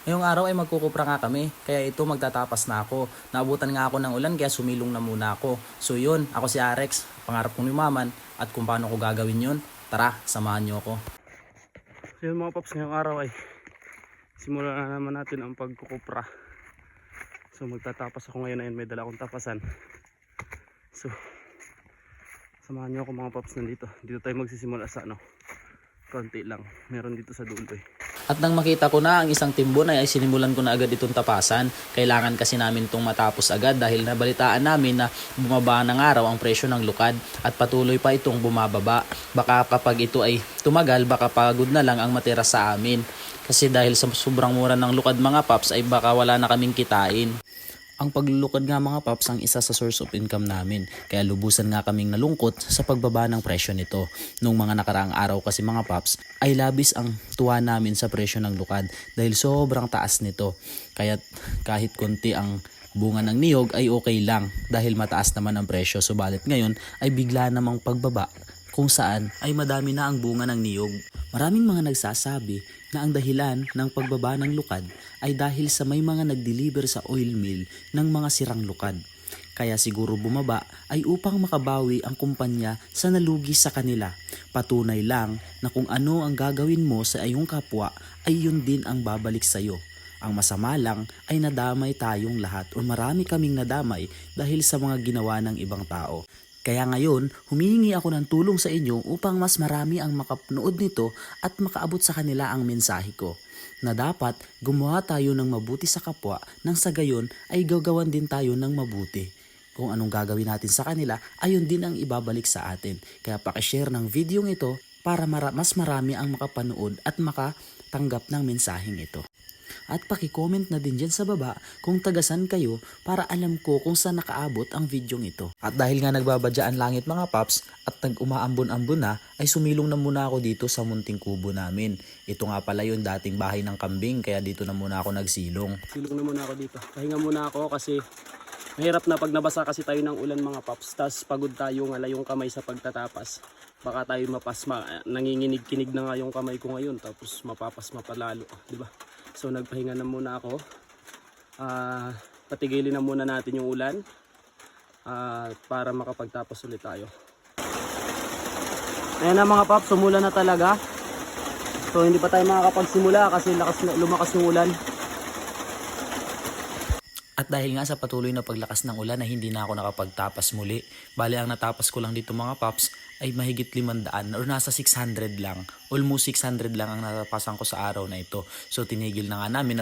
Ngayong araw ay magkukupra nga kami, kaya ito magtatapas na ako. Naabutan nga ako ng ulan kaya sumilong na muna ako. So yun, ako si Arex, pangarap kong yumaman at kung paano ko gagawin yun, tara, samahan niyo ako. So yun mga paps, ngayong araw ay simulan na naman natin ang pagkukupra. So magtatapas ako ngayon ayun may dala akong tapasan. So samahan niyo ako mga paps nandito. Dito tayo magsisimula sa ano. Konti lang. Meron dito sa dulo eh. At nang makita ko na ang isang timbon ay, ay sinimulan ko na agad itong tapasan. Kailangan kasi namin itong matapos agad dahil nabalitaan namin na bumaba ng araw ang presyo ng lukad at patuloy pa itong bumababa. Baka kapag ito ay tumagal, baka pagod na lang ang matira sa amin. Kasi dahil sa sobrang mura ng lukad mga paps ay baka wala na kaming kitain. Ang paglulukad nga mga paps ang isa sa source of income namin. Kaya lubusan nga kaming nalungkot sa pagbaba ng presyo nito. Nung mga nakaraang araw kasi mga paps ay labis ang tuwa namin sa presyo ng lukad dahil sobrang taas nito. Kaya kahit konti ang bunga ng niyog ay okay lang dahil mataas naman ang presyo. Subalit ngayon ay bigla namang pagbaba kung saan ay madami na ang bunga ng niyog. Maraming mga nagsasabi na ang dahilan ng pagbaba ng lukad ay dahil sa may mga nag-deliver sa oil mill ng mga sirang lukad. Kaya siguro bumaba ay upang makabawi ang kumpanya sa nalugi sa kanila. Patunay lang na kung ano ang gagawin mo sa iyong kapwa ay yun din ang babalik sa iyo. Ang masama lang ay nadamay tayong lahat o marami kaming nadamay dahil sa mga ginawa ng ibang tao. Kaya ngayon, humihingi ako ng tulong sa inyo upang mas marami ang makapnood nito at makaabot sa kanila ang mensahe ko. Na dapat gumawa tayo ng mabuti sa kapwa nang sa gayon ay gagawan din tayo ng mabuti. Kung anong gagawin natin sa kanila, ayun din ang ibabalik sa atin. Kaya pakishare ng video ito para mara- mas marami ang makapanood at makatanggap ng mensaheng ito. At paki-comment na din dyan sa baba kung tagasan kayo para alam ko kung saan nakaabot ang videong ito. At dahil nga nagbabadyaan langit mga paps at nag-umaambon-ambon na, ay sumilong na muna ako dito sa munting kubo namin. Ito nga pala yung dating bahay ng kambing kaya dito na muna ako nagsilong. Silong na muna ako dito. Pahinga muna ako kasi mahirap na pag nabasa kasi tayo ng ulan mga paps. Tapos pagod tayo ngala yung kamay sa pagtatapas. Baka tayo mapas, ma, nanginginig-kinig na nga yung kamay ko ngayon. Tapos mapapas mapalalo. di ba? So nagpahinga na muna ako. Ah, patigilin na muna natin yung ulan. ah, para makapagtapos ulit tayo. Ayan na mga paps, sumula na talaga. So hindi pa tayo makakapagsimula kasi lakas na, lumakas yung ulan. At dahil nga sa patuloy na paglakas ng ulan na hindi na ako nakapagtapas muli, bali ang natapas ko lang dito mga paps ay mahigit 500 or nasa 600 lang. Almost 600 lang ang natapasan ko sa araw na ito. So tinigil na nga namin at